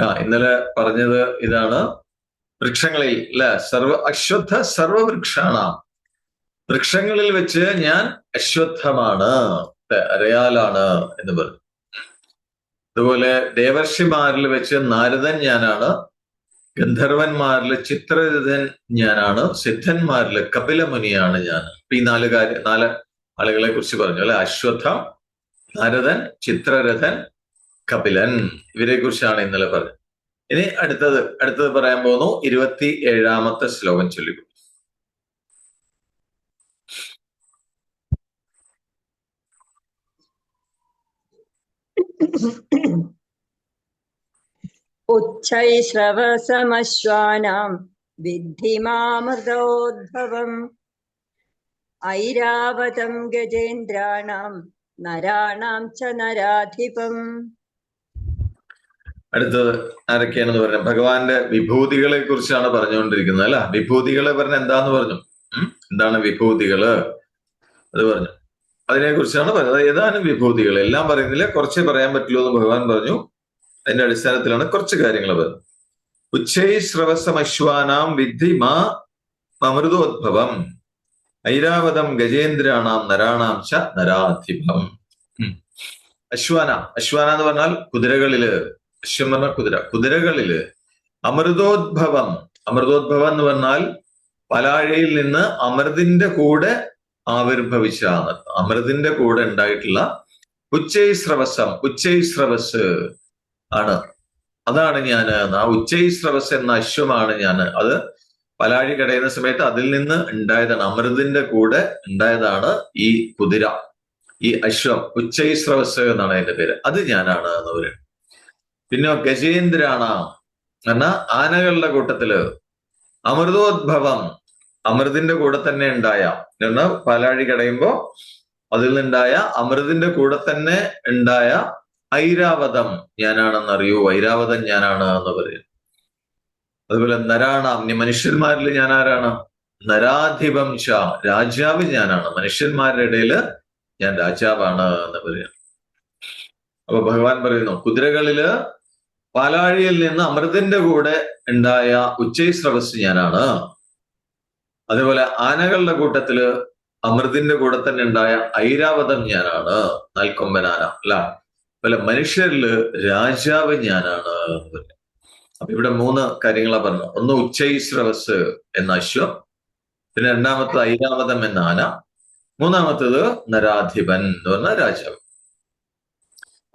ആ ഇന്നലെ പറഞ്ഞത് ഇതാണ്. വൃക്ഷങ്ങളിൽ അല്ലെ സർവ അശ്വത്ഥ സർവവൃക്ഷാണ. വൃക്ഷങ്ങളിൽ വെച്ച് ഞാൻ അശ്വത്ഥമാണ് അരയാലാണ് എന്ന് പറഞ്ഞു. അതുപോലെ ദേവർഷിമാരിൽ വെച്ച് നാരദൻ ഞാനാണ് ഗന്ധർവന്മാരിൽ ചിത്രരഥൻ ഞാനാണ് സിദ്ധന്മാരിൽ കപിലമുനിയാണ് ഞാൻ. ഈ നാല് കാര്യ നാല് ആളുകളെ കുറിച്ച് പറഞ്ഞു അല്ലെ അശ്വത്ഥം നാരദൻ ചിത്രരഥൻ കപിലൻ ഇവരെ കുറിച്ചാണ് ഇന്നലെ പറഞ്ഞത്. ഇനി അടുത്തത് അടുത്തത് പറയാൻ പോകുന്നു. ഇരുപത്തി ഏഴാമത്തെ ശ്ലോകം ചൊല്ലിക്കും. ഉച്ചൈശ്രവസമശ്വാനാം വിദ്ധി മാമൃതോദ്ഭവം. ഐരാവതം ഗജേന്ദ്രാണാം നരാണാം ച നരാധിപം. അടുത്തത് ആരൊക്കെയാണെന്ന് പറഞ്ഞു? ഭഗവാന്റെ വിഭൂതികളെ കുറിച്ചാണ് പറഞ്ഞുകൊണ്ടിരിക്കുന്നത് അല്ല? വിഭൂതികളെ പറഞ്ഞ എന്താന്ന് പറഞ്ഞു? എന്താണ് വിഭൂതികൾ? അത് പറഞ്ഞു. അതിനെ കുറിച്ചാണ് പറയുന്നത് ഏതാനും വിഭൂതികൾ എല്ലാം പറയുന്നില്ല. കുറച്ചേ പറയാൻ പറ്റുള്ളൂ എന്ന് ഭഗവാൻ പറഞ്ഞു. അതിന്റെ അടിസ്ഥാനത്തിലാണ് കുറച്ച് കാര്യങ്ങൾ പറഞ്ഞത്. ഉച്ചൈ ശ്രവസമശ്വാനാം വിദ്ധി മാ അമൃതോദ്ഭവം. ഐരാവതം ഗജേന്ദ്രാണാം നരാണാം ച നരാധിപം. അശ്വാന. അശ്വാന എന്ന് പറഞ്ഞാൽ കുതിരകളിൽ അശ്വം പറഞ്ഞ കുതിര. കുതിരകളിൽ അമൃതോദ്ഭവം. അമൃതോദ്ഭവം എന്ന് പറഞ്ഞാൽ പലാഴയിൽ നിന്ന് അമൃതിന്റെ കൂടെ ആവിർഭവിച്ചാണ്. അമൃതിന്റെ കൂടെ ഉണ്ടായിട്ടുള്ള ഉച്ചൈസ്രവസം ഉച്ചൈസ്രവസ് ആണ്. അതാണ് ഞാൻ ആ ഉച്ചൈസ്രവസ് എന്ന അശ്വമാണ് ഞാൻ അത് പലാഴി കടയുന്ന സമയത്ത് അതിൽ നിന്ന് ഉണ്ടായതാണ്. അമൃതിന്റെ കൂടെ ഉണ്ടായതാണ് ഈ കുതിര. ഈ അശ്വം. ഉച്ചൈസ്രവസ് എന്നാണ് അതിന്റെ പേര്. അത് ഞാനാണ് എന്ന് പറയുന്നത്. പിന്നെ ഗജേന്ദ്രാണ. എന്നാ ആനകളുടെ കൂട്ടത്തിൽ. അമൃതോദ്ഭവം അമൃതിന്റെ കൂടെ തന്നെ ഉണ്ടായ. എന്ന് പാലാഴി കടയുമ്പോ അതിൽ നിന്നുണ്ടായ അമൃതിന്റെ കൂടെ തന്നെ ഉണ്ടായ ഐരാവതം ഞാനാണെന്ന് അറിയൂ ഐരാവതം ഞാനാണ് എന്ന് പറയും. അതുപോലെ നരാണ. ഇനി മനുഷ്യന്മാരിൽ ഞാൻ ആരാണ്? നരാധിപം ഷ രാജാവ് ഞാനാണ്. മനുഷ്യന്മാരുടെ ഇടയിൽ ഞാൻ രാജാവാണ് എന്ന് പറയാം. അപ്പൊ ഭഗവാൻ പറയുന്നു കുതിരകളിൽ പാലാഴിയിൽ നിന്ന് അമൃതിന്റെ കൂടെ ഉണ്ടായ ഉച്ചൈസ്രവസ് ഞാനാണ്. അതേപോലെ ആനകളുടെ കൂട്ടത്തിൽ അമൃതിന്റെ കൂടെ തന്നെ ഉണ്ടായ ഐരാവതം ഞാനാണ്. നാൽക്കൊമ്പനാന അല്ല. അതുപോലെ മനുഷ്യരിൽ രാജാവ് ഞാനാണ്. അപ്പൊ ഇവിടെ മൂന്ന് കാര്യങ്ങളാ പറഞ്ഞു ഒന്ന് ഉച്ചൈസ്രവസ് എന്ന അശ്വം പിന്നെ രണ്ടാമത്തത് ഐരാവതം എന്ന ആന മൂന്നാമത്തത് നരാധിപൻ എന്ന് പറഞ്ഞ രാജാവ്.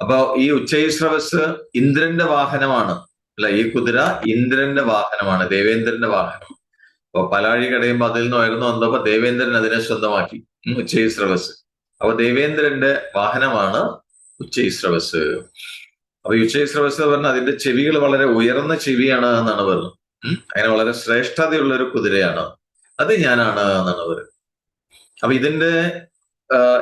അപ്പൊ ഈ ഉച്ചൈസ്രവസ് ഇന്ദ്രന്റെ വാഹനമാണ്. അല്ല ഈ കുതിര ഇന്ദ്രന്റെ വാഹനമാണ് ദേവേന്ദ്രന്റെ വാഹനം. അപ്പൊ പലാഴി കടയുമ്പോൾ അതിൽ നിന്ന് ഉയർന്നു വന്നപ്പോ ദേവേന്ദ്രൻ അതിനെ സ്വന്തമാക്കി ഉം, ഉച്ചൈസ്രവസ് അപ്പൊ ദേവേന്ദ്രന്റെ വാഹനമാണ് ഉച്ചൈസ്രവസ് അപ്പൊ ഈ ഉച്ചൈസ്രവസ് എന്ന് പറഞ്ഞാൽ അതിന്റെ ചെവികൾ വളരെ ഉയർന്ന ചെവിയാണ് എന്നാണ് പറഞ്ഞത് അങ്ങനെ വളരെ ശ്രേഷ്ഠതയുള്ള ഒരു കുതിരയാണ്. അത് ഞാനാണ് എന്നാണ് പറയുന്നത്. അപ്പൊ ഇതിന്റെ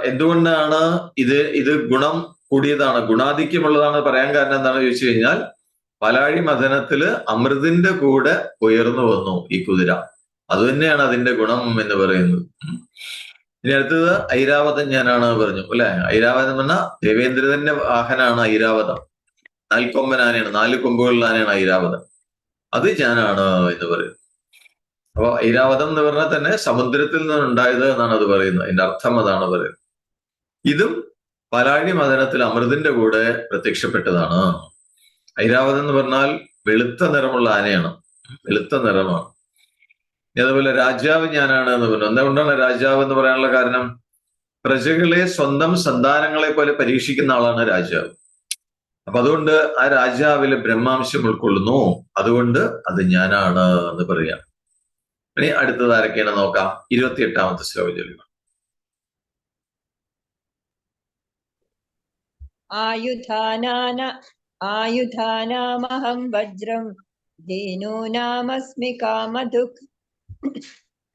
എന്തുകൊണ്ടാണ് ഇത് ഇത് ഗുണം കൂടിയതാണ്. ഗുണാധിക്യമുള്ളതാണ്. പറയാൻ കാരണം എന്താണെന്ന് ചോദിച്ചു കഴിഞ്ഞാൽ പലാഴി മഥനത്തിൽ അമൃതിന്റെ കൂടെ ഉയർന്നു വന്നു ഈ കുതിര. അത് തന്നെയാണ് അതിന്റെ ഗുണം എന്ന് പറയുന്നത്. ഇനി അടുത്തത് ഐരാവതം ഞാനാണ് പറഞ്ഞു. അല്ലെ? ഐരാവതം എന്ന ദേവേന്ദ്രന്റെ വാഹനാണ് ഐരാവതം. നാൽക്കൊമ്പൻ ആനയാണ് നാല് കൊമ്പുകളിൽ ആനയാണ് ഐരാവതം അത് ഞാനാണ് എന്ന് പറയും അപ്പൊ ഐരാവതം എന്ന് പറഞ്ഞാൽ തന്നെ സമുദ്രത്തിൽ നിന്നുണ്ടായത് എന്നാണ് അത് പറയുന്നത്. അതിന്റെ അർത്ഥം അതാണ് പറയുന്നത്. ഇതും പലാഴി മദനത്തിൽ അമൃതിന്റെ കൂടെ പ്രത്യക്ഷപ്പെട്ടതാണ്. ഐരാവതം എന്ന് പറഞ്ഞാൽ വെളുത്ത നിറമുള്ള ആനയാണ്. വെളുത്ത നിറമാണ്. അതുപോലെ രാജാവ് ഞാനാണ് എന്ന് പറഞ്ഞു. എന്തുകൊണ്ടാണ് രാജാവ് എന്ന് പറയാനുള്ള കാരണം? പ്രജകളെ സ്വന്തം സന്താനങ്ങളെ പോലെ പരീക്ഷിക്കുന്ന ആളാണ് രാജാവ്. അപ്പൊ അതുകൊണ്ട് ആ രാജാവിലെ ബ്രഹ്മാംശം ഉൾക്കൊള്ളുന്നു. അതുകൊണ്ട് അത് ഞാനാണ് എന്ന് പറയാം. ഇനി അടുത്തത് ആരൊക്കെയാണ് നോക്കാം. ഇരുപത്തിയെട്ടാമത്തെ ശ്ലോകം ആയുധാനാന ആയുധാനാമഹം വജ്രം. ധേനൂനാമസ്മി കാമധുക്.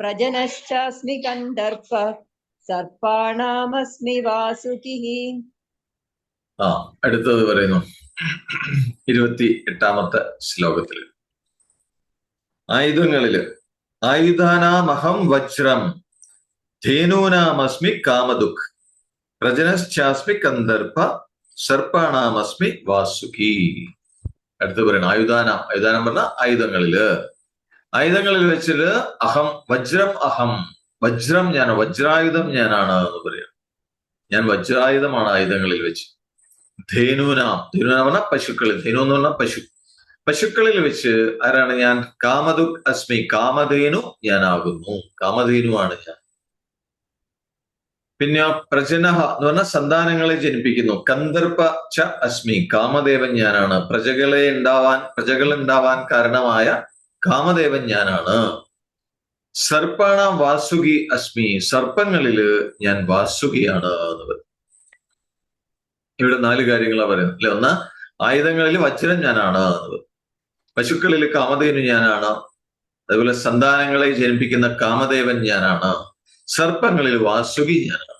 പ്രജനശ്ചാസ്മി കന്ദർപ്പ സർപ്പാണാമസ്മി വാസുകി. ആ അടുത്തത് പറയുന്നു. ഇരുപത്തി എട്ടാമത്തെ ശ്ലോകത്തിൽ ആയുധങ്ങളിൽ. ആയുധാനാമഹം വജ്രം. ധേനൂനാമസ്മി കാമദുഃഖ് പ്രജനശ്ചാസ്മി കന്ദർഭ സർപ്പാണാമസ്മി വാസുകി. അടുത്ത് പറയണം. ആയുധാനം ആയുധാനം പറഞ്ഞ ആയുധങ്ങളിൽ. ആയുധങ്ങളിൽ വെച്ചിട്ട് അഹം വജ്രം അഹം. വജ്രം ഞാൻ വജ്രായുധം ഞാനാണ് എന്ന് പറയാം. ഞാൻ വജ്രായുധമാണ് ആയുധങ്ങളിൽ വെച്ച്. ധേനൂനാം. ധേനൂനാം പറഞ്ഞ പശുക്കളിൽ ധേനു എന്ന് പറഞ്ഞ പശു. പശുക്കളിൽ വെച്ച് ആരാണ് ഞാൻ? കാമതു അസ്മി കാമധേനു ഞാനാകുന്നു കാമധേനുവാണ് ഞാൻ. പിന്നെ പ്രജനഹ എന്ന് പറഞ്ഞാൽ സന്താനങ്ങളെ ജനിപ്പിക്കുന്നു. കന്ദർപ്പ ച അസ്മി കാമദേവൻ ഞാനാണ്. പ്രജകളെ ഉണ്ടാവാൻ പ്രജകൾ ഉണ്ടാവാൻ കാരണമായ കാമദേവൻ ഞാനാണ് സർപ്പണ വാസുകി അസ്മി സർപ്പങ്ങളിൽ ഞാൻ വാസുകിയാണ് എന്ന് പറയും. ഇവിടെ നാല് കാര്യങ്ങളാണ് പറയുന്നത്. അല്ലെ? ഒന്ന് ആയുധങ്ങളിൽ വജ്രം ഞാനാണ് എന്ന് പശുക്കളിൽ കാമദേവൻ ഞാനാണ്. അതുപോലെ സന്താനങ്ങളെ ജനിപ്പിക്കുന്ന കാമദേവൻ ഞാനാണ്. സർപ്പങ്ങളിൽ വാസുകി ഞാനാണ്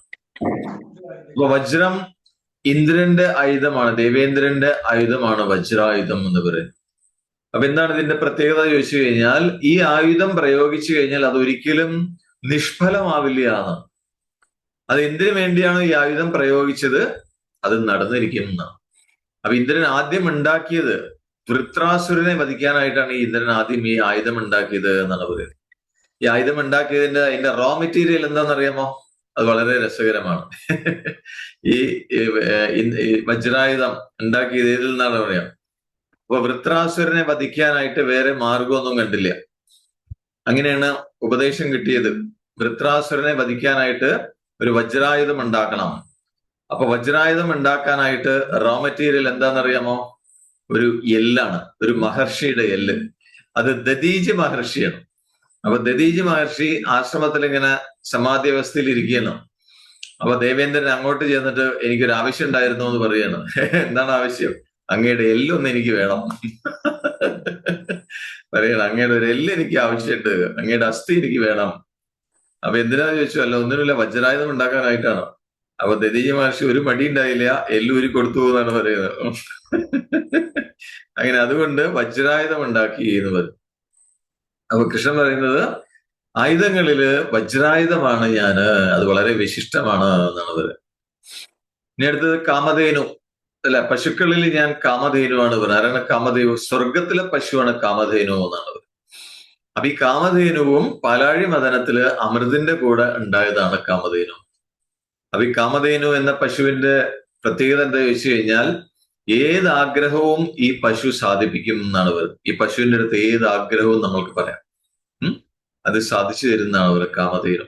അപ്പൊ വജ്രം ഇന്ദ്രന്റെ ആയുധമാണ് ദേവേന്ദ്രന്റെ ആയുധമാണ് വജ്രായുധം എന്ന് പറയുന്നത്. അപ്പൊ എന്താണ് ഇതിന്റെ പ്രത്യേകത ചോദിച്ചു കഴിഞ്ഞാൽ ഈ ആയുധം പ്രയോഗിച്ചു കഴിഞ്ഞാൽ അത് ഒരിക്കലും നിഷ്ഫലമാവില്ല എന്ന് അത് എന്തിനു വേണ്ടിയാണ് ഈ ആയുധം പ്രയോഗിച്ചത്? അത് നടന്നിരിക്കും എന്നാണ്. അപ്പൊ ഇന്ദ്രൻ ആദ്യം ഉണ്ടാക്കിയത് വൃത്രാസുരനെ വധിക്കാനായിട്ടാണ് ഈ ഇന്ദ്രൻ ആദ്യം ഈ ആയുധം ഉണ്ടാക്കിയത് എന്നാണ് പറയുന്നത്. ഈ ആയുധം ഉണ്ടാക്കിയതിന്റെ അതിന്റെ റോ മെറ്റീരിയൽ എന്താണെന്നറിയാമോ? അത് വളരെ രസകരമാണ്. ഈ വജ്രായുധം ഉണ്ടാക്കിയത് ഏതിൽ നിന്നാണ് പറയാം അപ്പൊ വൃത്രാസുരനെ വധിക്കാനായിട്ട് വേറെ മാർഗമൊന്നും കണ്ടില്ല. അങ്ങനെയാണ് ഉപദേശം കിട്ടിയത്. വൃത്രാസുരനെ വധിക്കാനായിട്ട് ഒരു വജ്രായുധം ഉണ്ടാക്കണം. അപ്പൊ വജ്രായുധം ഉണ്ടാക്കാനായിട്ട് റോ മെറ്റീരിയൽ എന്താണെന്നറിയാമോ? ഒരു എല്ലാണ് ഒരു മഹർഷിയുടെ എല്ല് അത് ദദീജ് മഹർഷിയാണ്. അപ്പൊ ദദീജ് മഹർഷി ആശ്രമത്തിൽ ഇങ്ങനെ സമാധി അവസ്ഥയിൽ ഇരിക്കുകയാണ്. അപ്പൊ ദേവേന്ദ്രൻ അങ്ങോട്ട് ചെന്നിട്ട് എനിക്കൊരു ആവശ്യം ഉണ്ടായിരുന്നു എന്ന് പറയാണ് എന്താണ് ആവശ്യം? അങ്ങയുടെ എല്ലൊന്ന് എനിക്ക് വേണം. പറയണം അങ്ങയുടെ ഒരു എല്ല് എനിക്ക് ആവശ്യമുണ്ട് അങ്ങയുടെ അസ്ഥി എനിക്ക് വേണം. അപ്പൊ എന്തിനാ ചോദിച്ചു? അല്ല ഒന്നുമില്ല വജ്രായുധം ഉണ്ടാക്കാനായിട്ടാണ്. അപ്പൊ ദദീജ മഹർഷി ഒരു മടി ഉണ്ടായില്ല എല്ലൂരി കൊടുത്തു എന്നാണ് പറയുന്നത്. അങ്ങനെ അതുകൊണ്ട് വജ്രായുധം ഉണ്ടാക്കി എന്ന് പറയും അപ്പൊ കൃഷ്ണൻ പറയുന്നത് ആയുധങ്ങളിൽ വജ്രായുധമാണ് ഞാൻ അത് വളരെ വിശിഷ്ടമാണ് പറയുന്നത് ഇനി അടുത്തത് കാമധേനു. അല്ല പശുക്കളിൽ ഞാൻ കാമധേനുവാണ് പറയുന്നത് കാമധേനു? സ്വർഗത്തിലെ പശുവാണ് കാമധേനു പറയുന്നത് അപ്പൊ ഈ കാമധേനുവും പാലാഴി മദനത്തിൽ അമൃതിന്റെ കൂടെ ഉണ്ടായതാണ് കാമധേനു. അപ്പൊ ഈ കാമധേനു എന്ന പശുവിന്റെ പ്രത്യേകത എന്താ ചോദിച്ചു കഴിഞ്ഞാൽ ഏത് ആഗ്രഹവും ഈ പശു സാധിപ്പിക്കും എന്നാണ് പറയുന്നത്. ഈ പശുവിന്റെ അടുത്ത് ഏത് ആഗ്രഹവും നമ്മൾക്ക് പറയാം? അത് സാധിച്ചു തരുന്നതാണ് ഒരു കാമധേനു.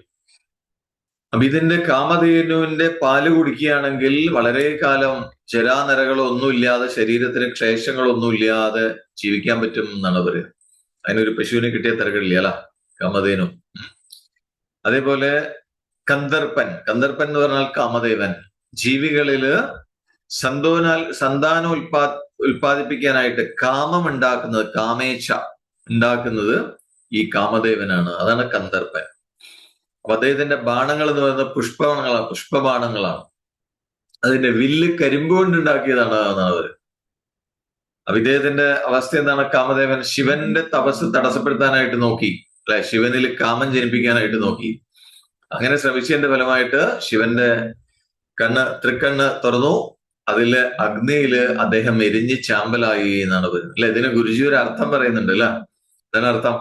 അപ്പൊ ഇതിന്റെ കാമധേനുവിന്റെ പാൽ കുടിക്കുകയാണെങ്കിൽ വളരെ കാലം ജരാനരകളോ ഒന്നുമില്ലാതെ ശരീരത്തിന് ക്ലേശങ്ങളൊന്നും ഇല്ലാതെ ജീവിക്കാൻ പറ്റും എന്നാണ് പറയുന്നത് അതിനൊരു പശുവിനെ കിട്ടിയ തിരക്കില്ല അല്ല? കാമധേനു. അതേപോലെ കന്ദർപ്പൻ കന്ദർപ്പൻ എന്ന് പറഞ്ഞാൽ കാമദേവൻ. ജീവികളിൽ സന്തോനാൽ സന്താനം ഉൽപാ ഉൽപാദിപ്പിക്കാനായിട്ട് കാമം ഉണ്ടാക്കുന്നത് കാമേച്ഛ ഉണ്ടാക്കുന്നത് ഈ കാമദേവനാണ്. അതാണ് കന്ദർപ്പൻ. അപ്പൊ അദ്ദേഹത്തിന്റെ ബാണങ്ങൾ എന്ന് പറയുന്നത് പുഷ്പബാണങ്ങളാണ് പുഷ്പബാണങ്ങളാണ്. അതിന്റെ വില്ല് കരിമ്പ് കൊണ്ടുണ്ടാക്കിയതാണ് എന്നാണ് അവർ അപ്പൊ ഇദ്ദേഹത്തിന്റെ അവസ്ഥ എന്താണ്? കാമദേവൻ ശിവന്റെ തപസ് തടസ്സപ്പെടുത്താനായിട്ട് നോക്കി. അല്ലെ? ശിവനിൽ കാമം ജനിപ്പിക്കാനായിട്ട് നോക്കി. അങ്ങനെ ശ്രമിച്ചതിന്റെ ഫലമായിട്ട് ശിവന്റെ കണ്ണ് തൃക്കണ്ണ് തുറന്നു. അതിൽ അഗ്നിയിൽ അദ്ദേഹം എരിഞ്ഞ് ചാമ്പലായി എന്നാണ് പറയുന്നത്. അല്ലെ? ഇതിന് ഗുരുജി ഒരു അർത്ഥം പറയുന്നുണ്ട് അല്ല? എന്താണ് അർത്ഥം?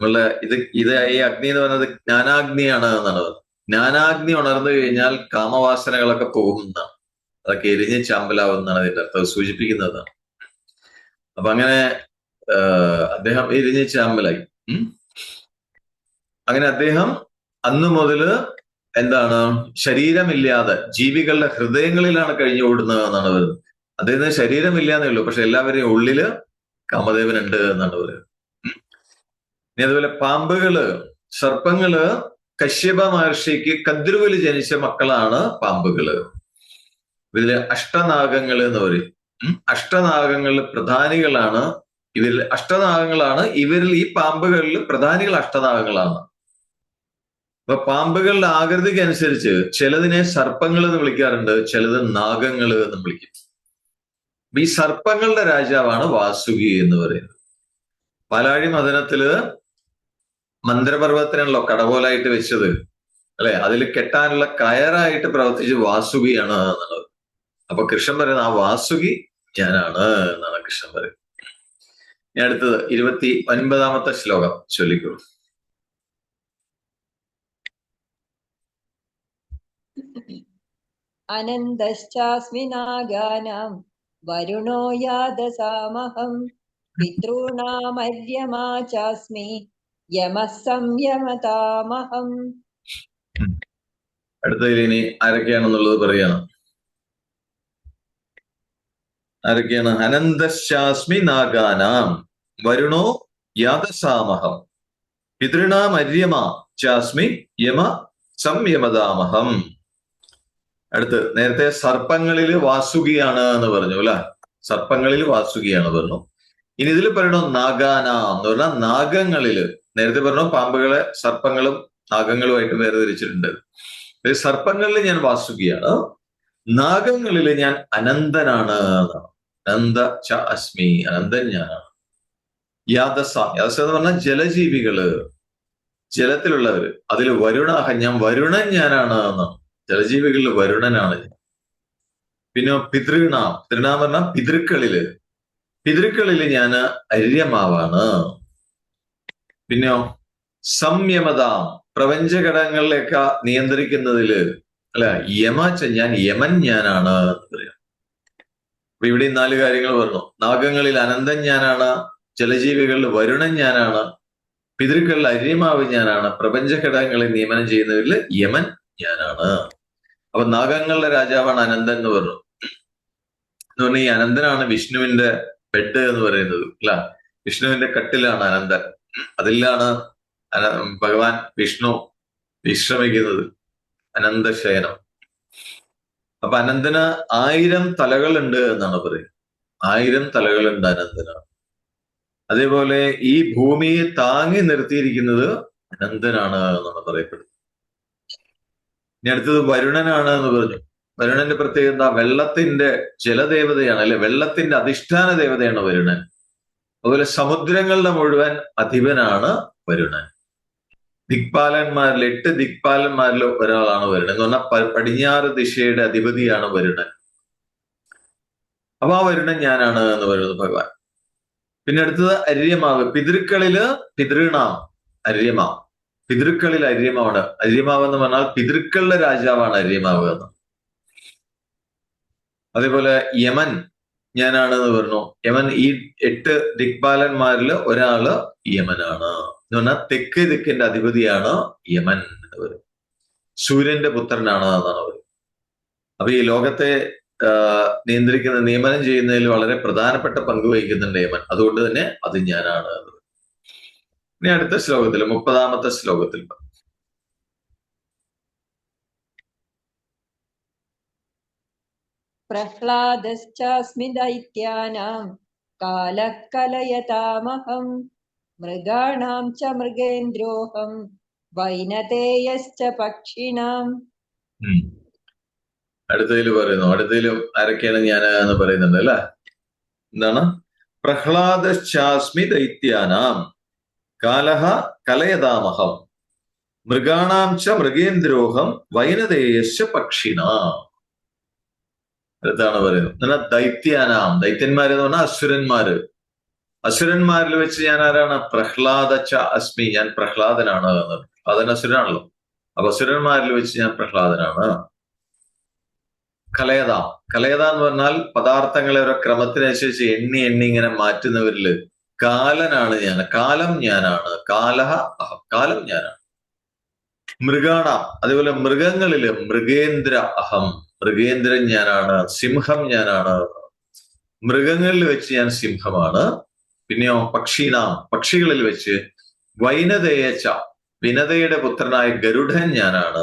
നമ്മളുടെ ഇത് ഇത് ഈ അഗ്നി എന്ന് പറയുന്നത് ജ്ഞാനാഗ്നിയാണ് എന്നാണ് ജ്ഞാനാഗ്നി ഉണർന്നു കഴിഞ്ഞാൽ കാമവാസനകളൊക്കെ പോകുന്നതാണ് അതൊക്കെ എരിഞ്ഞ് ചാമ്പലാവുന്നതാണ് ഇതിന്റെ അർത്ഥം. സൂചിപ്പിക്കുന്നത്. സൂചിപ്പിക്കുന്നതാണ് അപ്പൊ അങ്ങനെ അദ്ദേഹം എരിഞ്ഞ് ചാമ്പലായി. അങ്ങനെ അദ്ദേഹം അന്നു മുതൽ എന്താണ്? ശരീരമില്ലാതെ ജീവികളുടെ ഹൃദയങ്ങളിലാണ് കഴിഞ്ഞു കൂടുന്നത് എന്നാണ് പറയുന്നത്. അദ്ദേഹത്തിന് ശരീരമില്ലാന്നേ ഉള്ളൂ. പക്ഷെ എല്ലാവരുടെയും ഉള്ളിൽ കാമദേവൻ ഉണ്ട് എന്നാണ് പറയുന്നത്. ഇനി അതുപോലെ പാമ്പുകൾ സർപ്പങ്ങൾ കശ്യപ മഹർഷിക്ക് കദ്രുവിൽ ജനിച്ച മക്കളാണ് പാമ്പുകൾ. ഇതിൽ അഷ്ടനാഗങ്ങൾ എന്ന് പറയും. അഷ്ടനാഗങ്ങൾ പ്രധാനികളാണ് ഇവരിൽ അഷ്ടനാഗങ്ങളാണ്. ഇവരിൽ ഈ പാമ്പുകളിൽ പ്രധാനികൾ അഷ്ടനാഗങ്ങളാണ്. അപ്പൊ പാമ്പുകളുടെ ആകൃതിക്ക് അനുസരിച്ച് ചിലതിനെ സർപ്പങ്ങൾ എന്ന് വിളിക്കാറുണ്ട് ചിലത് നാഗങ്ങൾ എന്ന് വിളിക്കും. ഈ സർപ്പങ്ങളുടെ രാജാവാണ് വാസുകി എന്ന് പറയുന്നത്. പാലാഴി മദനത്തിൽ മന്ദിരപർവതത്തിനാണല്ലോ കടകോലായിട്ട് വെച്ചത്. അല്ലെ? അതിൽ കെട്ടാനുള്ള കയറായിട്ട് പ്രവർത്തിച്ച് വാസുകിയാണ് എന്നുള്ളത്. അപ്പൊ കൃഷ്ണൻ പറയുന്നത് ആ വാസുകി ഞാനാണ് എന്നാണ് കൃഷ്ണൻ പറയുന്നത്. ഞാൻ അടുത്തത് ഇരുപത്തി ഒൻപതാമത്തെ ശ്ലോകം ചൊല്ലിക്കൂ. അനന്തശ്ചാസ്മിനാഗാനാം വരുണോ യാദസാമഹം? ചാസ്മി യമ സംയമതാമഹം അടുത്തതിൽ ഇനി ആരൊക്കെയാണെന്നുള്ളത് പറയാണ് ആരൊക്കെയാണ്? അനന്തശാസ്മി നാഗാനാം. വരുണോ യാതസാമഹം പിതൃണാം ചാസ്മി യമ സംയമതാമഹം. അടുത്ത് നേരത്തെ സർപ്പങ്ങളിൽ വാസുകിയാണ് എന്ന് പറഞ്ഞു അല്ല? സർപ്പങ്ങളിൽ വാസുകിയാണ് പറഞ്ഞു ഇനി ഇതിൽ പറയണോ നാഗാന എന്ന് പറഞ്ഞാൽ നാഗങ്ങളിൽ നേരത്തെ പറഞ്ഞു പാമ്പുകളെ സർപ്പങ്ങളും നാഗങ്ങളുമായിട്ട് വേർതിരിച്ചിട്ടുണ്ട്. സർപ്പങ്ങളിൽ ഞാൻ വാസുകിയാണ്. നാഗങ്ങളിൽ ഞാൻ അനന്തനാണ് അനന്ത ച അസ്മി അനന്തൻ ഞാനാണ്. യാദസ യാദസ എന്ന് പറഞ്ഞാൽ ജലജീവികൾ. ജലത്തിലുള്ളവര്. അതിൽ വരുണാഹ ഞാൻ വരുണൻ ഞാനാണ് എന്നാണ്. ജലജീവികളിൽ വരുണനാണ് ഞാൻ. പിന്നെ പിതൃണ പിതൃണ പറഞ്ഞാൽ പിതൃക്കളിൽ. പിതൃക്കളിൽ ഞാൻ അര്യമാവാണ്. പിന്നെയോ സംയമത. പ്രപഞ്ചഘടകങ്ങളിലേക്ക് നിയന്ത്രിക്കുന്നതിൽ അല്ല യമ ഞാൻ യമൻ ഞാനാണ് എന്ന് പറയാം. അപ്പൊ ഇവിടെ നാല് കാര്യങ്ങൾ പറഞ്ഞു നാഗങ്ങളിൽ അനന്തൻ ഞാനാണ് ജലജീവികളിൽ വരുണൻ ഞാനാണ് പിതൃക്കളിൽ അരിമാവ് ഞാനാണ് പ്രപഞ്ചഘടകങ്ങളെ നിയമനം ചെയ്യുന്നതിൽ യമൻ ഞാനാണ്. അപ്പൊ നാഗങ്ങളുടെ രാജാവാണ് അനന്തൻ എന്ന് പറഞ്ഞു. എന്ന് പറഞ്ഞാൽ ഈ അനന്തനാണ് വിഷ്ണുവിന്റെ ബെഡ് എന്ന് പറയുന്നത് അല്ല? വിഷ്ണുവിന്റെ കട്ടിലാണ് അനന്തൻ. അതിലാണ് ഭഗവാൻ വിഷ്ണു വിശ്രമിക്കുന്നത്. അനന്തശയനം. അപ്പൊ അനന്തന് ആയിരം തലകളുണ്ട് എന്നാണ് പറയുന്നത്. ആയിരം തലകളുണ്ട് അനന്തന്. അതേപോലെ ഈ ഭൂമിയെ താങ്ങി നിർത്തിയിരിക്കുന്നത് അനന്തനാണ് എന്നാണ് പറയപ്പെടുന്നത്. ഇനി അടുത്തത് വരുണനാണ് എന്ന് പറഞ്ഞു. വരുണന്റെ പ്രത്യേകത വെള്ളത്തിന്റെ ജലദേവതയാണ് അല്ലെ? വെള്ളത്തിന്റെ അധിഷ്ഠാന ദേവതയാണ് വരുണൻ. അതുപോലെ സമുദ്രങ്ങളുടെ മുഴുവൻ അധിപനാണ് വരുണൻ. ദിക്പാലന്മാരിൽ എട്ട് ദിക്പാലന്മാരിൽ ഒരാളാണ് വരുണൻ. എന്ന് പറഞ്ഞാൽ പടിഞ്ഞാറ് ദിശയുടെ അധിപതിയാണ് വരുണൻ. അപ്പൊ ആ വരുണൻ ഞാനാണ് എന്ന് പറയുന്നത് ഭഗവാൻ. പിന്നെ അടുത്തത് അര്യമാവ്. പിതൃക്കളിൽ പിതൃണാം അര്യമാവ്. പിതൃക്കളിൽ അര്യമാവാണ്. അര്യമാവ് എന്ന് പറഞ്ഞാൽ പിതൃക്കളുടെ രാജാവാണ് അര്യമാവ് എന്ന്. അതേപോലെ യമൻ ഞാനാണ് എന്ന് പറഞ്ഞു. യമൻ ഈ എട്ട് ദിക്പാലന്മാരിൽ ഒരാൾ യമനാണ്. എന്ന് പറഞ്ഞാൽ തെക്ക് ദിക്കിന്റെ അധിപതിയാണ് യമൻ എന്ന് പറയും. സൂര്യന്റെ പുത്രനാണ് എന്നാണ് പറയും. അപ്പൊ ഈ ലോകത്തെ നിയന്ത്രിക്കുന്ന നിയമനം ചെയ്യുന്നതിൽ വളരെ പ്രധാനപ്പെട്ട പങ്ക് വഹിക്കുന്നുണ്ട് യമൻ. അതുകൊണ്ട് തന്നെ അത് ഞാനാണ്. ഇനി അടുത്ത ശ്ലോകത്തിൽ മുപ്പതാമത്തെ ശ്ലോകത്തിൽ प्रह्लादश्चास्मि दैत्यानां कालः कलयतामहं मृगाणां च मृगेन्द्रोऽहं वैनतेयश्च पक्षिणाम् ഉം. അടുത്തതിൽ പറയുന്നു അടുത്തതിലും ആരൊക്കെയാണ് ഞാൻ എന്ന് പറയുന്നുണ്ട് അല്ലെ എന്താണ് പ്രഹ്ലാദശ്ചാസ്മി ദൈത്യാനാം കാലഹ കലയതാമഹം മൃഗാണാം ച മൃഗേന്ദ്രോഹം വൈനതേയശ്ച പക്ഷിണാം അടുത്താണ് പറയുന്നത്. എന്നാൽ ദൈത്യാനാം. ദൈത്യന്മാരെന്ന് പറഞ്ഞാൽ അസുരന്മാര്. അസുരന്മാരിൽ വെച്ച് ഞാൻ ആരാണ്? പ്രഹ്ലാദ ച അസ്മി. ഞാൻ പ്രഹ്ലാദനാണ് എന്ന്. പ്രഹ്ലാദൻ അസുരനാണല്ലോ. അപ്പൊ അസുരന്മാരിൽ വെച്ച് ഞാൻ പ്രഹ്ലാദനാണ്. കലയത കലയത എന്ന് പറഞ്ഞാൽ പദാർത്ഥങ്ങളെ ഒരു ക്രമത്തിനനുസരിച്ച് എണ്ണി എണ്ണി ഇങ്ങനെ മാറ്റുന്നവരിൽ കാലനാണ് ഞാൻ. കാലം ഞാനാണ്. കാലഹ കാലം ഞാനാണ്. മൃഗാണ. അതേപോലെ മൃഗങ്ങളിൽ മൃഗേന്ദ്ര അഹം. മൃഗേന്ദ്രൻ ഞാനാണ് സിംഹം ഞാനാണ്. മൃഗങ്ങളിൽ വെച്ച് ഞാൻ സിംഹമാണ്. പിന്നെയോ പക്ഷീണാം പക്ഷികളിൽ വെച്ച് വൈനതേയച്ച വിനതയുടെ പുത്രനായ ഗരുഡൻ ഞാനാണ്.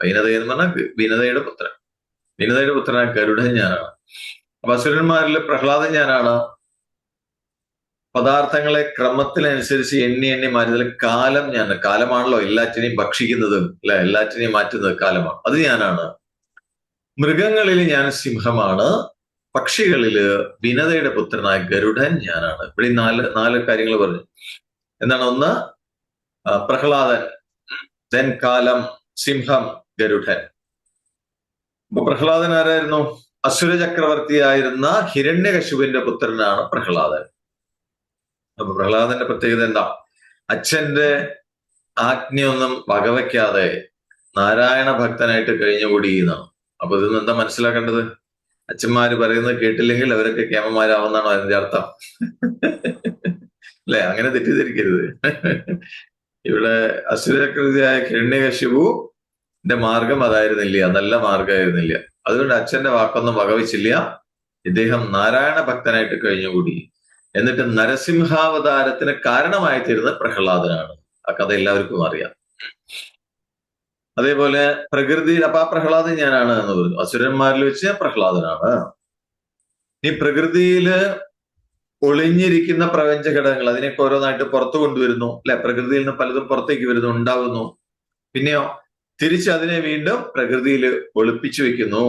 വൈനത എന്ന് പറഞ്ഞാൽ വിനതയുടെ പുത്രൻ. വിനതയുടെ പുത്രനായ ഗരുഡൻ ഞാനാണ്. അപ്പൊ അസുരന്മാരിൽ പ്രഹ്ലാദൻ ഞാനാണ്. പദാർത്ഥങ്ങളെ ക്രമത്തിനനുസരിച്ച് എണ്ണി എണ്ണി മാറ്റുന്നതിൽ കാലം ഞാൻ കാലമാണല്ലോ എല്ലാറ്റിനെയും ഭക്ഷിക്കുന്നതും അല്ലെ? എല്ലാറ്റിനെയും മാറ്റുന്നത് കാലമാണ്. അത് ഞാനാണ്. മൃഗങ്ങളിൽ ഞാൻ സിംഹമാണ്. പക്ഷികളിൽ വിനതയുടെ പുത്രനായ ഗരുഡൻ ഞാനാണ്. ഇവിടെ നാല് നാല് കാര്യങ്ങൾ പറഞ്ഞു. എന്താണ് ഒന്ന്? പ്രഹ്ലാദൻ ദെൻ കാലം സിംഹം ഗരുഡൻ. അപ്പൊ പ്രഹ്ലാദൻ ആരായിരുന്നു? അസുര ചക്രവർത്തിയായിരുന്ന ഹിരണ്യകശുവിന്റെ പുത്രനാണ് പ്രഹ്ലാദൻ. അപ്പൊ പ്രഹ്ലാദന്റെ പ്രത്യേകത എന്താ? അച്ഛന്റെ ആജ്ഞയൊന്നും വകവയ്ക്കാതെ നാരായണ ഭക്തനായിട്ട് കഴിഞ്ഞുകൂടി എന്നാണ് അപ്പൊ ഇതിൽ നിന്ന് എന്താ മനസ്സിലാക്കേണ്ടത്? അച്ഛന്മാര് പറയുന്നത് കേട്ടില്ലെങ്കിൽ അവരൊക്കെ കേമന്മാരാവുന്നതാണോ അതിന്റെ അർത്ഥം? അല്ലെ? അങ്ങനെ തെറ്റിദ്ധരിക്കരുത്. ഇവിടെ അസുരകൃതിയായ ഹിരണ്യകശിപുന്റെ മാർഗം അതായിരുന്നില്ല. നല്ല മാർഗമായിരുന്നില്ല. അതുകൊണ്ട് അച്ഛന്റെ വാക്കൊന്നും വകവച്ചില്ല. ഇദ്ദേഹം നാരായണ ഭക്തനായിട്ട് കഴിഞ്ഞുകൂടി. എന്നിട്ട് നരസിംഹാവതാരത്തിന് കാരണമായി തീരുന്ന പ്രഹ്ലാദനാണ്. ആ കഥ എല്ലാവർക്കും അറിയാം. അതേപോലെ പ്രകൃതിയിൽ അപ്പൊ ആ പ്രഹ്ലാദൻ ഞാനാണ് എന്ന് പറഞ്ഞു. അസുരന്മാരിൽ വെച്ച് പ്രഹ്ലാദനാണ്. ഈ പ്രകൃതിയിൽ ഒളിഞ്ഞിരിക്കുന്ന പ്രപഞ്ച ഘടകങ്ങൾ അതിനൊക്കെ ഓരോന്നായിട്ട് പുറത്തു കൊണ്ടുവരുന്നു. അല്ലെ? പ്രകൃതിയിൽ നിന്ന് പലതും പുറത്തേക്ക് വരുന്നു ഉണ്ടാകുന്നു പിന്നെയോ തിരിച്ച് അതിനെ വീണ്ടും പ്രകൃതിയിൽ ഒളിപ്പിച്ചു വെക്കുന്നു.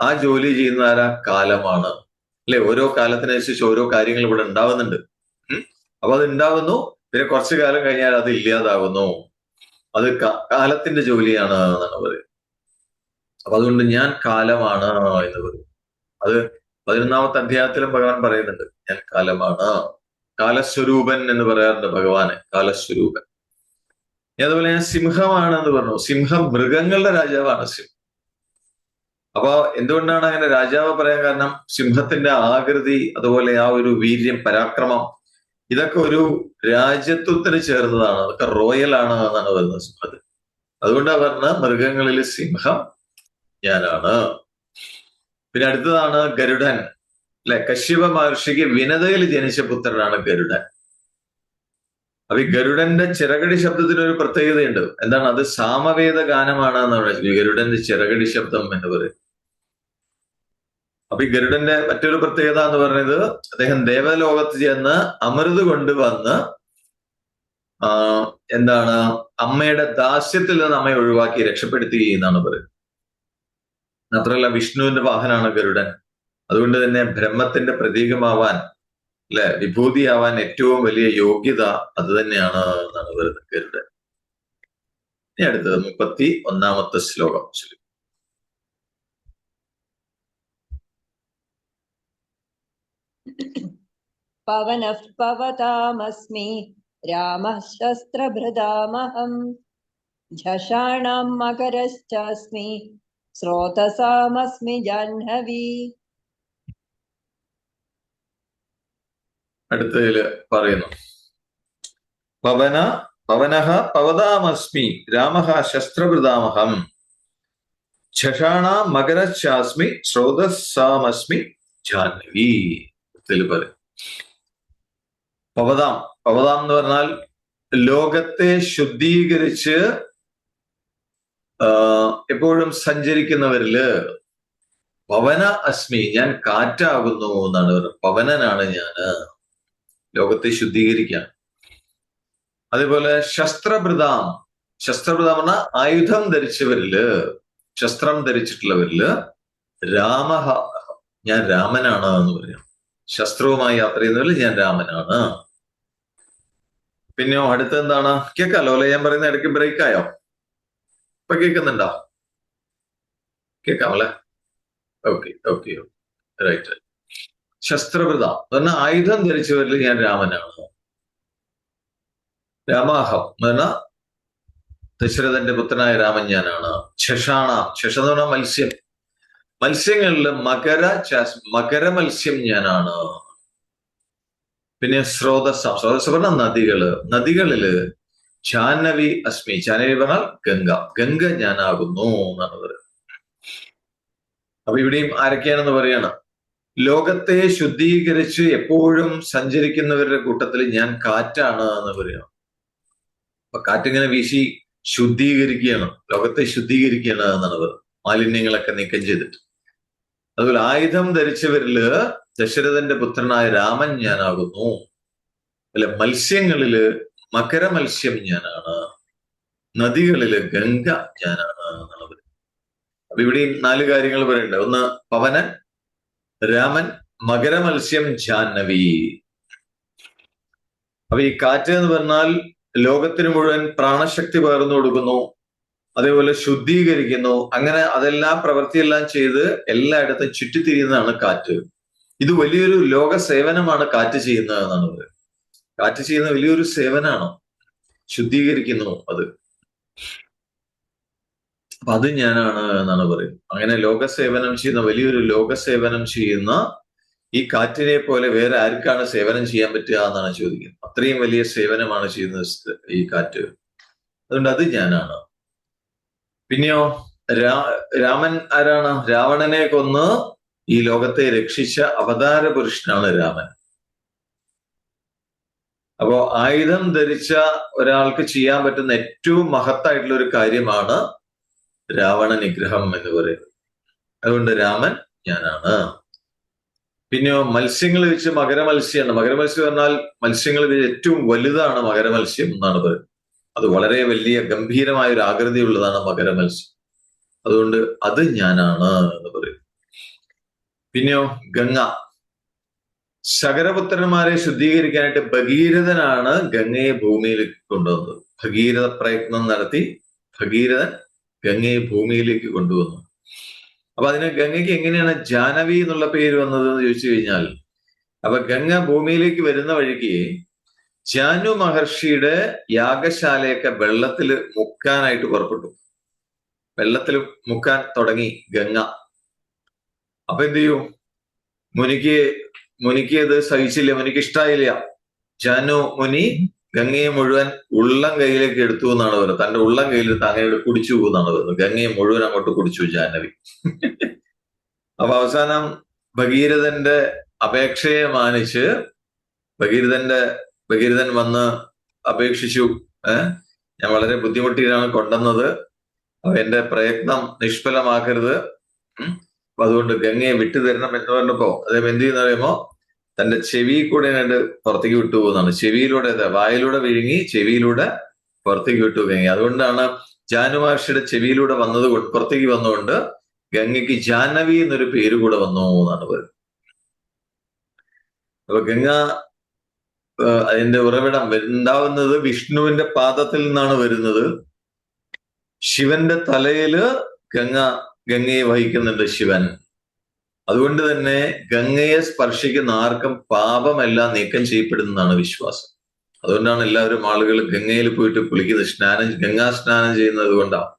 ആ ജോലി ചെയ്യുന്ന ആരാ? കാലമാണ്. അല്ലെ? ഓരോ കാലത്തിനനുസരിച്ച് ഓരോ കാര്യങ്ങൾ ഇവിടെ ഉണ്ടാവുന്നുണ്ട്. അപ്പൊ അത് ഉണ്ടാവുന്നു പിന്നെ കുറച്ചു കാലം കഴിഞ്ഞാൽ അത് ഇല്ലാതാകുന്നു അത് കാലത്തിന്റെ ജോലിയാണ് എന്നാണ് പറയുന്നത്. അപ്പൊ അതുകൊണ്ട് ഞാൻ കാലമാണ് എന്ന് പറയും അത് പതിനൊന്നാമത്തെ അധ്യായത്തിലും ഭഗവാൻ പറയുന്നുണ്ട് ഞാൻ കാലമാണ്. കാലസ്വരൂപൻ എന്ന് പറയാറുണ്ട് ഭഗവാന് കാലസ്വരൂപൻ. അതുപോലെ ഞാൻ സിംഹമാണ് എന്ന് പറഞ്ഞു. സിംഹം മൃഗങ്ങളുടെ രാജാവാണ് സിംഹം. അപ്പൊ എന്തുകൊണ്ടാണ് അങ്ങനെ രാജാവ് പറയാൻ കാരണം? സിംഹത്തിന്റെ ആകൃതി അതുപോലെ ആ ഒരു വീര്യം പരാക്രമം ഇതൊക്കെ ഒരു രാജ്യത്വത്തിന് ചേർന്നതാണ്. അതൊക്കെ റോയൽ ആണ് എന്നാണ് വരുന്നത് സിംഹത്തിൽ അതുകൊണ്ടാണ് പറഞ്ഞ മൃഗങ്ങളിൽ സിംഹം ഞാനാണ്. പിന്നെ അടുത്തതാണ് ഗരുഡൻ. അല്ലെ? കശ്യപ മഹർഷിക്ക് വിനതയിൽ ജനിച്ച പുത്രനാണ് ഗരുഡൻ. അപ്പൊ ഈ ഗരുഡന്റെ ചിറകടി ശബ്ദത്തിന് ഒരു പ്രത്യേകതയുണ്ട്. എന്താണ്? അത് സാമവേദ ഗാനമാണ് എന്നാണ്. പറയുന്നത് ഗരുഡന്റെ ചിറകടി ശബ്ദം എന്ന് പറയും. അപ്പൊ ഈ ഗരുഡന്റെ മറ്റൊരു പ്രത്യേകത എന്ന് പറയുന്നത് അദ്ദേഹം ദേവലോകത്ത് ചെന്ന് അമൃത് കൊണ്ടുവന്ന് എന്താണ് അമ്മയുടെ ദാസ്യത്തിൽ നിന്ന് അമ്മയെ ഒഴിവാക്കി രക്ഷപ്പെടുത്തി എന്നാണ് പറയുന്നത്. മാത്രമല്ല വിഷ്ണുവിന്റെ വാഹനമാണ് ഗരുഡൻ. അതുകൊണ്ട് തന്നെ ബ്രഹ്മത്തിന്റെ പ്രതീകമാവാൻ അല്ലെ വിഭൂതിയാവാൻ ഏറ്റവും വലിയ യോഗ്യത അത് തന്നെയാണ് എന്നാണ് പറയുന്നത് ഗരുഡൻ. ഇനി അടുത്തത് മുപ്പത്തി ഒന്നാമത്തെ ശ്ലോകം. पवनः पवतामस्मि रामः शस्त्रभृदामहम् झषाणां मकरश्चास्मि स्रोतसामस्मि जाह्नवी അടുത്തതില് പറയുന്നു പവന പവനഃ പവതാമസ്മി രാമഃ ശസ്ത്രഭൃതാമഹം ഛഷാണ മകരശ്ചാസ്മി സ്രോതസ്സാമസ്മി ജാഹ്നവി പറയും. പവതാം. പവതാം എന്ന് പറഞ്ഞാൽ ലോകത്തെ ശുദ്ധീകരിച്ച് എപ്പോഴും സഞ്ചരിക്കുന്നവരിൽ പവന അസ്മി ഞാൻ കാറ്റാകുന്നു എന്നാണ് പറയുന്നത്. പവനനാണ് ഞാൻ. ലോകത്തെ ശുദ്ധീകരിക്കാൻ. അതേപോലെ ശസ്ത്രഭൃതാം. ശസ്ത്രഭൃതാം പറഞ്ഞ ആയുധം ധരിച്ചവരിൽ ശസ്ത്രം ധരിച്ചിട്ടുള്ളവരിൽ രാമ ഞാൻ രാമനാണ് എന്ന് പറയാം. ശസ്ത്രവുമായി യാത്ര ചെയ്യുന്നവരിൽ ഞാൻ രാമനാണ്. പിന്നെയോ അടുത്ത എന്താണ് കേൾക്കാലോ അല്ലെ? ഞാൻ പറയുന്ന ഇടയ്ക്ക് ബ്രേക്ക് ആയോ ഇപ്പൊ കേൾക്കുന്നുണ്ടോ? കേൾക്കാം അല്ലെ ഓക്കെ ഓക്കെ. റൈറ്റ് ശസ്ത്രവൃത എന്ന ആയുധം ധരിച്ചവരിൽ ഞാൻ രാമനാണ്. രാമാഹം. എന്ന് ദശരഥന്റെ പുത്രനായ രാമൻ ഞാനാണ്. ശഷാണ. ശശന്ന് പറഞ്ഞാൽ മത്സ്യം. മത്സ്യങ്ങളിൽ മകര മകര മത്സ്യം ഞാനാണ്. പിന്നെ സ്രോതസ് സ്രോതസ് പറഞ്ഞാൽ നദികൾ. നദികളിൽ ജാനവി അസ്മി. ജാനവി പറഞ്ഞാൽ ഗംഗ. ഗംഗ ഞാനാകുന്നു എന്നാണ് പറയുന്നത്. അപ്പൊ ഇവിടെയും ആരൊക്കെയാണെന്ന് പറയാണ്? ലോകത്തെ ശുദ്ധീകരിച്ച് എപ്പോഴും സഞ്ചരിക്കുന്നവരുടെ കൂട്ടത്തിൽ ഞാൻ കാറ്റാണ് എന്ന് പറയണം. അപ്പൊ കാറ്റിങ്ങനെ വീശി ശുദ്ധീകരിക്കുകയാണ്. ലോകത്തെ ശുദ്ധീകരിക്കുകയാണ് എന്നാണ് പറയുന്നത്. മാലിന്യങ്ങളൊക്കെ നീക്കം ചെയ്തിട്ട്. അതുപോലെ ആയുധം ധരിച്ചവരിൽ ദശരഥന്റെ പുത്രനായ രാമൻ ഞാനാകുന്നു. അല്ലെ മത്സ്യങ്ങളിൽ മകര മത്സ്യം ഞാനാണ്. നദികളിൽ ഗംഗ ഞാനാണ് എന്നുള്ളത് അപ്പൊ ഇവിടെ നാല് കാര്യങ്ങൾ പറയണ്ടേ. ഒന്ന് പവനൻ. രാമൻ മകരമത്സ്യം ജാഹ്നവി. അപ്പൊ ഈ കാറ്റ് എന്ന് പറഞ്ഞാൽ ലോകത്തിന് മുഴുവൻ പ്രാണശക്തി പകർന്നു കൊടുക്കുന്നു. അതേപോലെ ശുദ്ധീകരിക്കുന്നു. അങ്ങനെ അതെല്ലാം പ്രവൃത്തിയെല്ലാം ചെയ്ത് എല്ലായിടത്തും ചുറ്റിത്തിരിയുന്നതാണ് കാറ്റ്. ഇത് വലിയൊരു ലോക സേവനമാണ് കാറ്റ് ചെയ്യുന്നത് എന്നാണ് പറയുന്നത്. കാറ്റ് ചെയ്യുന്ന വലിയൊരു സേവനാണ്. ശുദ്ധീകരിക്കുന്നു അത്. അപ്പൊ അത് ഞാനാണ് എന്നാണ് പറയുന്നത്. അങ്ങനെ ലോക സേവനം ചെയ്യുന്ന വലിയൊരു ലോക സേവനം ചെയ്യുന്ന ഈ കാറ്റിനെ പോലെ വേറെ ആർക്കാണ് സേവനം ചെയ്യാൻ പറ്റുക എന്നാണ് ചോദിക്കുന്നത്. അത്രയും വലിയ സേവനമാണ് ചെയ്യുന്നത് ഈ കാറ്റ്. അതുകൊണ്ട് അത് ഞാനാണ്. പിന്നെയോ രാമൻ ആരാണ്? രാവണനെ കൊന്ന് ഈ ലോകത്തെ രക്ഷിച്ച അവതാര പുരുഷനാണ് രാമൻ. അപ്പോ ആയുധം ധരിച്ച ഒരാൾക്ക് ചെയ്യാൻ പറ്റുന്ന ഏറ്റവും മഹത്തായിട്ടുള്ള ഒരു കാര്യമാണ് രാവണ നിഗ്രഹം എന്ന് പറയുന്നത്. അതുകൊണ്ട് രാമൻ ഞാനാണ്. പിന്നെയോ മത്സ്യങ്ങൾ വെച്ച് മകരമത്സ്യമാണ്. മകരമത്സ്യം പറഞ്ഞാൽ മത്സ്യങ്ങൾ ഏറ്റവും വലുതാണ് മകരമത്സ്യം എന്നാണ് പറയുന്നത്. അത് വളരെ വലിയ ഗംഭീരമായ ഒരു ആകൃതിയുള്ളതാണ് മകരമത്സ്യം അതുകൊണ്ട് അത് ഞാനാണ് എന്ന് പറയും. പിന്നെയോ ഗംഗ. ശകരപുത്രന്മാരെ ശുദ്ധീകരിക്കാനായിട്ട് ഭഗീരഥനാണ് ഗംഗയെ ഭൂമിയിലേക്ക് കൊണ്ടുവന്നത്. ഭഗീരഥ പ്രയത്നം നടത്തി ഭഗീരഥൻ ഗംഗയെ ഭൂമിയിലേക്ക് കൊണ്ടുവന്നു. അപ്പൊ അതിന് ഗംഗയ്ക്ക് എങ്ങനെയാണ് ജാനവി എന്നുള്ള പേര് വന്നത് എന്ന് ചോദിച്ചു കഴിഞ്ഞാൽ അപ്പൊ ഗംഗ ഭൂമിയിലേക്ക് വരുന്ന വഴിക്ക് ജാനു മഹർഷിയുടെ യാഗശാലയൊക്കെ വെള്ളത്തിൽ മുക്കാനായിട്ട് പുറപ്പെട്ടു. വെള്ളത്തിൽ മുക്കാൻ തുടങ്ങി ഗംഗ. അപ്പൊ എന്ത് ചെയ്യും? മുനിക്ക് മുനിക്ക് ഇത് സഹിച്ചില്ല മുനിക്ക് ഇഷ്ടായില്ല. ജാനു മുനി ഗംഗയെ മുഴുവൻ ഉള്ളം കയ്യിലേക്ക് എടുത്തു എന്നാണ് പറയുന്നത്. തന്റെ ഉള്ളം കയ്യിൽ തങ്ങയോട് കുടിച്ചു എന്നാണ് പറയുന്നത്. ഗംഗയെ മുഴുവൻ അങ്ങോട്ട് കുടിച്ചു ജാനവി. അപ്പൊ അവസാനം ഭഗീരഥന്റെ അപേക്ഷയെ മാനിച്ച് ഭഗീരഥന്റെ ഭഗീരഥൻ വന്ന് അപേക്ഷിച്ചു ഞാൻ വളരെ ബുദ്ധിമുട്ടിയിലാണ് കൊണ്ടുവന്നത്. എന്റെ പ്രയത്നം നിഷ്ഫലമാക്കരുത്. അതുകൊണ്ട് ഗംഗയെ വിട്ടുതരണം എന്ന് പറഞ്ഞപ്പോ അദ്ദേഹം എന്ത് ചെയ്യുന്ന പറയുമ്പോ തന്റെ ചെവി കൂടെ കണ്ട് പുറത്തേക്ക് വിട്ടു പോകുന്നതാണ്. ചെവിയിലൂടെ വായിലൂടെ വിഴുങ്ങി ചെവിയിലൂടെ പുറത്തേക്ക് വിട്ടു ഗംഗ അതുകൊണ്ടാണ് ജാനുമഹർഷിയുടെ ചെവിയിലൂടെ വന്നത് പുറത്തേക്ക് വന്നുകൊണ്ട് ഗംഗയ്ക്ക് ജാനവി എന്നൊരു പേര് കൂടെ വന്നു എന്നാണ് പറയുന്നത്. അപ്പൊ ഗംഗ അതിന്റെ ഉറവിടം ഉണ്ടാവുന്നത് വിഷ്ണുവിന്റെ പാദത്തിൽ നിന്നാണ് വരുന്നത്. ശിവന്റെ തലയിൽ ഗംഗ ഗംഗയെ വഹിക്കുന്നുണ്ട് ശിവൻ. അതുകൊണ്ട് തന്നെ ഗംഗയെ സ്പർശിക്കുന്ന ആർക്കും പാപമെല്ലാം നീക്കം ചെയ്യപ്പെടുന്നതാണ് വിശ്വാസം. അതുകൊണ്ടാണ് എല്ലാവരും ആളുകൾ ഗംഗയിൽ പോയിട്ട് കുളിക്കുന്നത്. സ്നാനം ഗംഗാ സ്നാനം ചെയ്യുന്നത് കൊണ്ടാണ്.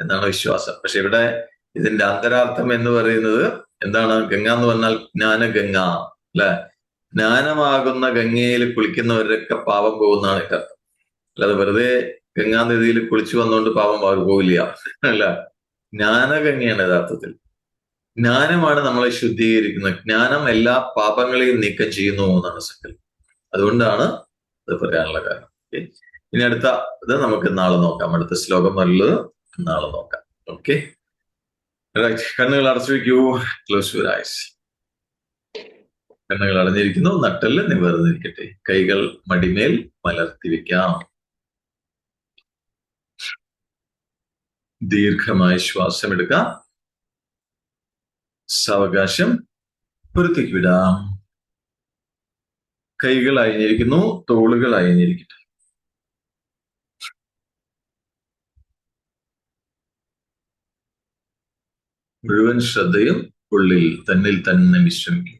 എന്നാണ് വിശ്വാസം. പക്ഷെ ഇവിടെ ഇതിന്റെ അന്തരാർത്ഥം എന്ന് പറയുന്നത് എന്താണ്? ഗംഗ എന്ന് പറഞ്ഞാൽ ജ്ഞാനഗംഗ അല്ലെ? ജ്ഞാനമാകുന്ന ഗംഗയിൽ കുളിക്കുന്നവരൊക്കെ പാപം പോകുന്നതാണ് ഇതിന്റെ അർത്ഥം അല്ലാതെ വെറുതെ ഗംഗാനദിയിൽ കുളിച്ചു വന്നുകൊണ്ട് പാപം പോകില്ല അല്ല ജ്ഞാനഗംഗയാണ് യഥാർത്ഥത്തിൽ. ജ്ഞാനമാണ് നമ്മളെ ശുദ്ധീകരിക്കുന്നത്. ജ്ഞാനം എല്ലാ പാപങ്ങളെയും നീക്കം ചെയ്യുന്നു എന്നാണ് സങ്കല്പം. അതുകൊണ്ടാണ് അത് പറയാനുള്ള കാരണം. ഇനി അടുത്ത ഇത് നമുക്ക് നാളെ നോക്കാം. അടുത്ത ശ്ലോകം നല്ലത് നാളെ നോക്കാം. ഓക്കെ? കണ്ണുകൾ അടച്ചു വയ്ക്കൂ. ക്ലോസ് യുവർ ഐസ് കണ്ണുകൾ അടഞ്ഞിരിക്കുന്നു നട്ടൽ നിവർന്നിരിക്കട്ടെ. കൈകൾ മടിമേൽ മലർത്തി വെക്കാം. ദീർഘമായ ശ്വാസം എടുക്കാം സാവകാശം പുറത്തേക്ക് വിടാം. കൈകൾ അയഞ്ഞിരിക്കുന്നു തോളുകൾ അയഞ്ഞിരിക്കട്ടെ. മുഴുവൻ ശ്രദ്ധയും ഉള്ളിൽ തന്നിൽ തന്നെ വിശ്രമിക്കും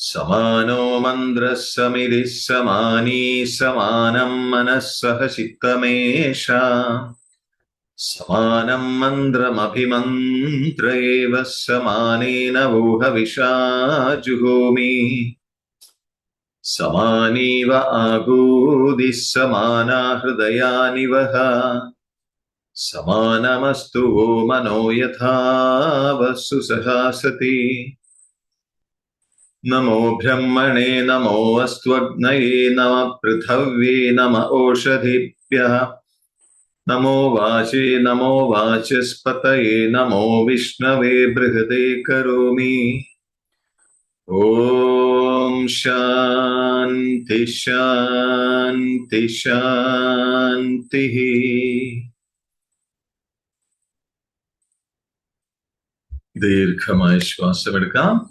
समानो मन्द्रः समिधिः समानी समानं मनः सह चित्तमेषा। समानं मन्द्रमभिमन्त्र एव समानेन वूहविषाजुहोमि समानीव आगूदिः समाना हृदयानि वः। समानमस्तु मनो यथा वस्सु सहासति नमो ब्रह्मणे, नमो अस्त्वग्नये नम पृथव्ये, नम ओषधिभ्य नमो वाचे, नमो वाचस्पत नमो विष्णवे, बृहदे करोमि। ओ शांति शांति शांति दीर्घमाय बड़का